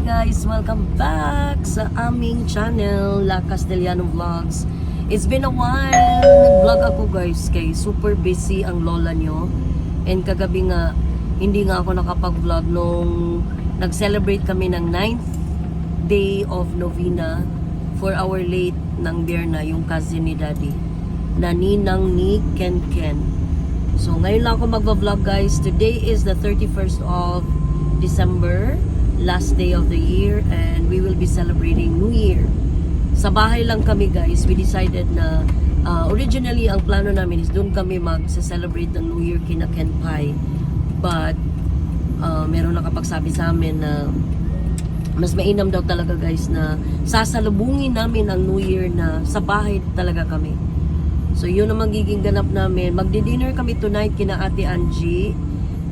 guys! Welcome back sa aming channel, La Castellano Vlogs. It's been a while. Nag-vlog ako guys kay super busy ang lola nyo. And kagabi nga, hindi nga ako nakapag-vlog nung nag-celebrate kami ng 9th day of novena for our late ng Berna, yung cousin ni Daddy, na ninang ni Ken Ken. So ngayon lang ako magva-vlog guys. Today is the 31st of December, last day of the year and we will be celebrating New Year. Sa bahay lang kami guys. We decided na uh, originally ang plano namin is doon kami mag-celebrate ng New Year kina Ken Pai. But uh, meron nakapagsabi sa amin na mas mainam daw talaga guys na sasalubungin namin ang New Year na sa bahay talaga kami. So yun ang magiging ganap namin. Magdi-dinner kami tonight kina Ate Angie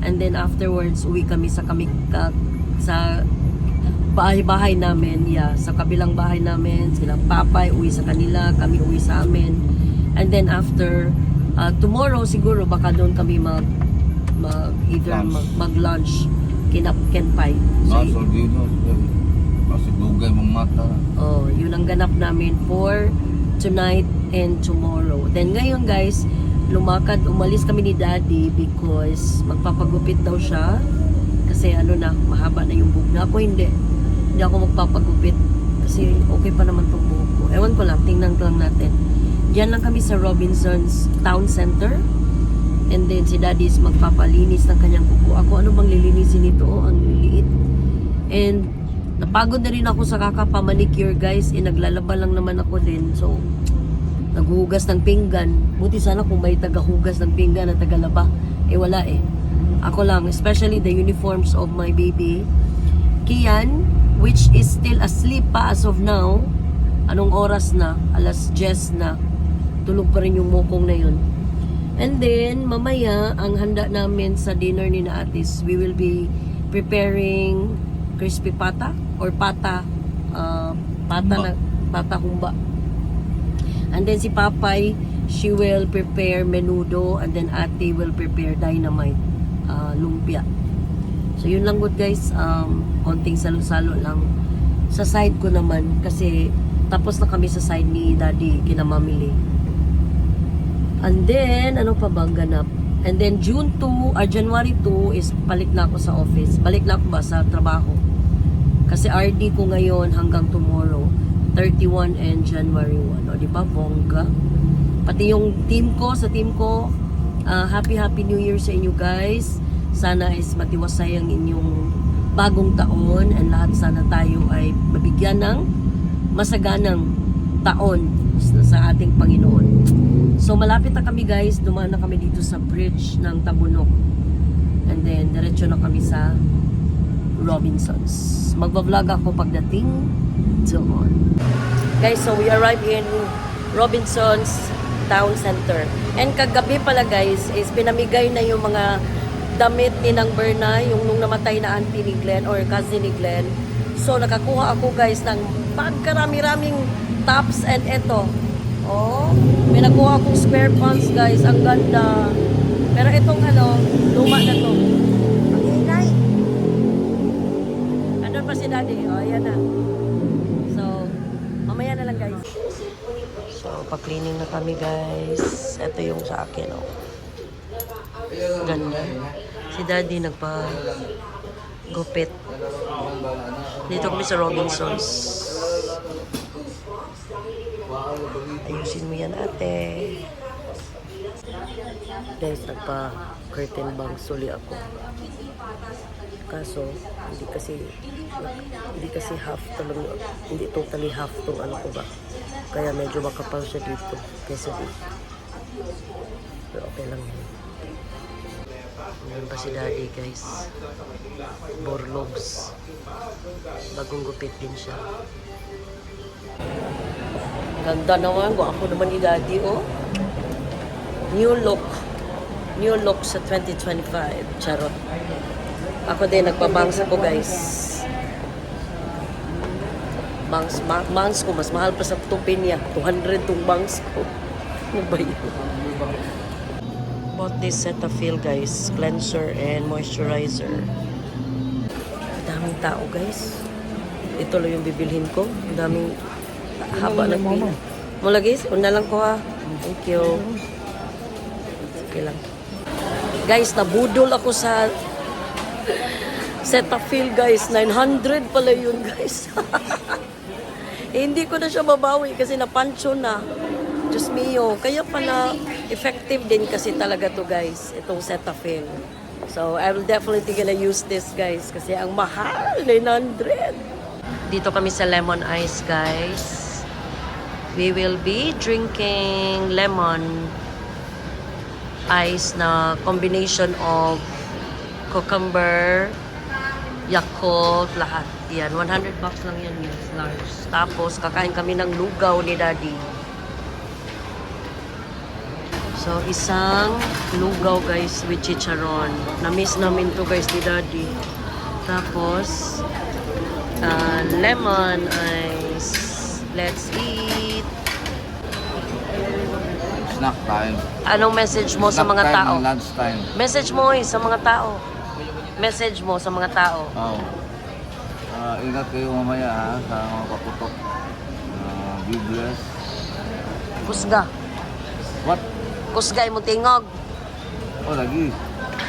and then afterwards uwi kami sa kami ka, sa bahay-bahay namin. Yeah, sa kabilang bahay namin. Sila papay uwi sa kanila, kami uwi sa amin. And then after uh, tomorrow siguro baka doon kami mag mag either Lunch. mag, mag-lunch kina Ken Pai. So, Nasa dito. Kasi dugay mong mata. Oh, yun ang ganap namin for tonight and tomorrow. Then ngayon guys, lumakad, umalis kami ni Daddy because magpapagupit daw siya. Kasi ano na, mahaba na yung buhok na. Ako hindi. Hindi ako magpapagupit. Kasi okay pa naman tong buhok ko. Ewan ko lang, tingnan ko lang natin. Diyan lang kami sa Robinson's Town Center. And then si Daddy is magpapalinis ng kanyang kuko. Ako, ano bang lilinisin nito? Oh, ang liliit. And napagod na rin ako sa kakapamanicure guys. Eh, naglalaba lang naman ako din. So, naghuhugas ng pinggan. Buti sana kung may tagahugas ng pinggan na tagalaba. Eh, wala eh. Ako lang, especially the uniforms of my baby. Kian, which is still asleep pa as of now. Anong oras na? Alas 10 na. Tulog pa rin yung mukong na yun. And then, mamaya, ang handa namin sa dinner ni na Atis, we will be preparing crispy pata or pata, uh, pata na, pata humba. And then si Papay, she will prepare menudo and then Ate will prepare dynamite, uh, lumpia. So yun lang good guys, um, konting salo-salo lang. Sa side ko naman, kasi tapos na kami sa side ni Daddy, kinamamili. And then, ano pa bang ganap? And then June 2, or January 2 is balik na ako sa office. Balik na ako ba sa trabaho? Kasi RD ko ngayon hanggang tomorrow. 31 and January 1. O, di ba? Bongga. Pati yung team ko, sa team ko, ah, happy happy new year sa inyo guys. Sana is matiwasay ang inyong bagong taon and lahat sana tayo ay mabigyan ng masaganang taon sa ating Panginoon. So malapit na kami guys, dumaan na kami dito sa bridge ng Tabunok. And then diretso na kami sa Robinsons. Magbablog ako pagdating doon. Guys, so we arrived in Robinsons Town Center. And kagabi pala guys, is pinamigay na yung mga damit ni Nang Berna, yung nung namatay na auntie ni Glenn or cousin ni Glenn. So nakakuha ako guys ng pagkarami-raming tops and eto. Oh, may nakuha akong spare pants guys. Ang ganda. Pero itong ano, luma na to. Ang ingay. Andun pa si daddy. Oh, ayan na. So, mamaya na lang guys. So, pa-cleaning na kami guys. Ito yung sa akin oh. Ganda. Si daddy nagpa gupit. Dito kami sa Robinsons. Ayusin mo yan ate. Guys, nagpa curtain bangs uli ako. Kaso, hindi kasi hindi kasi half talaga, hindi totally half tong ano ko ba. Kaya medyo makapal siya dito kesa dito. Pero okay lang yun. Ngayon pa si daddy guys. Borlogs. Bagong gupit din siya. Ganda naman. Ako naman ni daddy oh. New look. New look sa 2025. Charot. Ako din, nagpabangs ako guys. Bangs, ma- bangs ko, mas mahal pa sa tupi niya. 200 tong bangs ko. Ano ba yun? Bought this Cetaphil guys. Cleanser and moisturizer. Daming tao guys. ito lang yung bibilhin ko. Daming haba ng pila. Mo lagi, una lang ko ha. Thank you. Okay lang. Guys, nabudol ako sa Cetaphil guys. 900 pala yun guys. eh, hindi ko na siya mabawi kasi napancho na. Diyos mio. Kaya pala effective din kasi talaga to guys. Itong Cetaphil. So, I will definitely gonna use this guys kasi ang mahal, 900. Dito kami sa lemon ice guys. We will be drinking lemon ice na combination of cucumber, Yakult, lahat. Yan, 100 bucks lang yan, yes, large. Tapos, kakain kami ng lugaw ni Daddy. So, isang lugaw, guys, with chicharon. Na-miss namin to guys, ni Daddy. Tapos, uh, lemon ice. Let's eat. Snack time. Anong message mo sa Snack mga time tao? and lunch time. Message mo eh, sa mga tao. Message mo sa mga tao. Oo. Ah, ingat kayo mamaya ha, sa mga paputok. Uh, be blessed. Kusga. What? Kusgay mo tingog. Oh, lagi.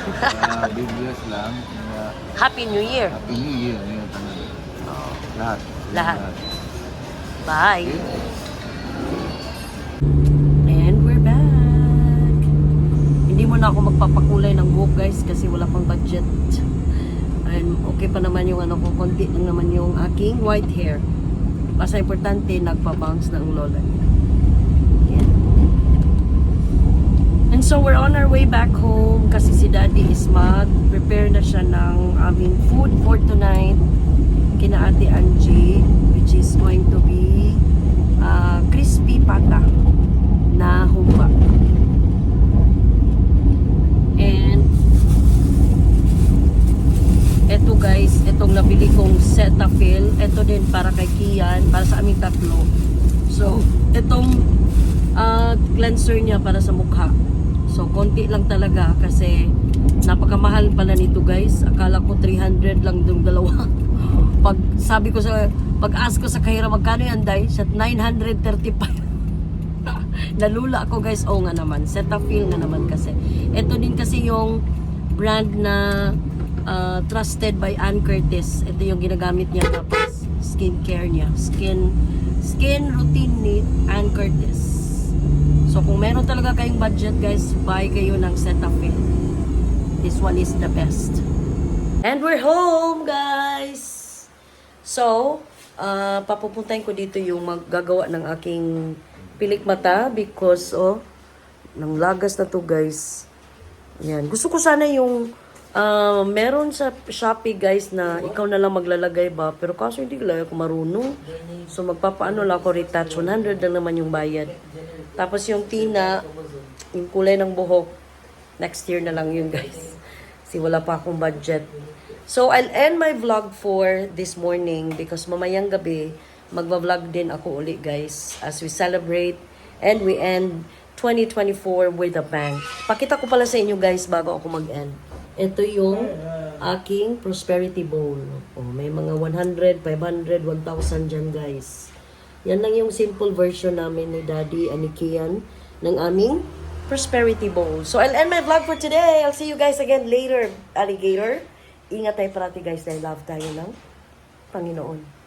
Uh, be blessed lang. Uh, Happy New Year. Happy New Year. Ngayon, tanan. Lahat. Lahat. Bye. Okay? And we're back. Hindi mo na ako magpapakulay ng buhok guys kasi wala pang budget. And okay pa naman yung ano ko, konti lang naman yung aking white hair. Basta importante, nagpa-bounce na ang lola niya. And so we're on our way back home kasi si daddy is mag-prepare na siya ng aming food for tonight kina Ate Angie which is going to be uh, crispy pata na humba. And eto guys, itong nabili kong Cetaphil, eto din para kay Kian, para sa aming tatlo. So, itong uh, cleanser niya para sa mukha. So, konti lang talaga kasi napakamahal pala nito guys. Akala ko 300 lang yung dalawa. Pag sabi ko sa, pag ask ko sa kahira magkano yan day, sa 935. Nalula ako guys. Oo nga naman. Cetaphil nga naman kasi. Ito din kasi yung brand na uh, trusted by Ann Curtis. Ito yung ginagamit niya tapos skincare niya. Skin skin routine ni Ann Curtis. So kung meron talaga kayong budget guys, buy kayo ng Cetaphil. This one is the best. And we're home guys! So, uh, papupuntahin ko dito yung maggagawa ng aking pilik mata because oh, ng lagas na to guys. Yan. Gusto ko sana yung ah, meron sa Shopee guys na ikaw na lang maglalagay ba pero kaso hindi lang ako marunong. So magpapaano lang ako retouch 100 lang naman yung bayad. Tapos yung tina, yung kulay ng buhok, next year na lang yun guys. Kasi wala pa akong budget. So I'll end my vlog for this morning because mamayang gabi magva-vlog din ako uli guys as we celebrate and we end 2024 with a bang. Pakita ko pala sa inyo guys bago ako mag-end. Ito yung aking prosperity bowl. Oh, may mga 100, 500, 1,000 dyan guys. Yan lang yung simple version namin ni Daddy and ni Kian ng aming prosperity bowl. So I'll end my vlog for today. I'll see you guys again later, alligator. Ingat tayo parati guys dahil love tayo ng Panginoon.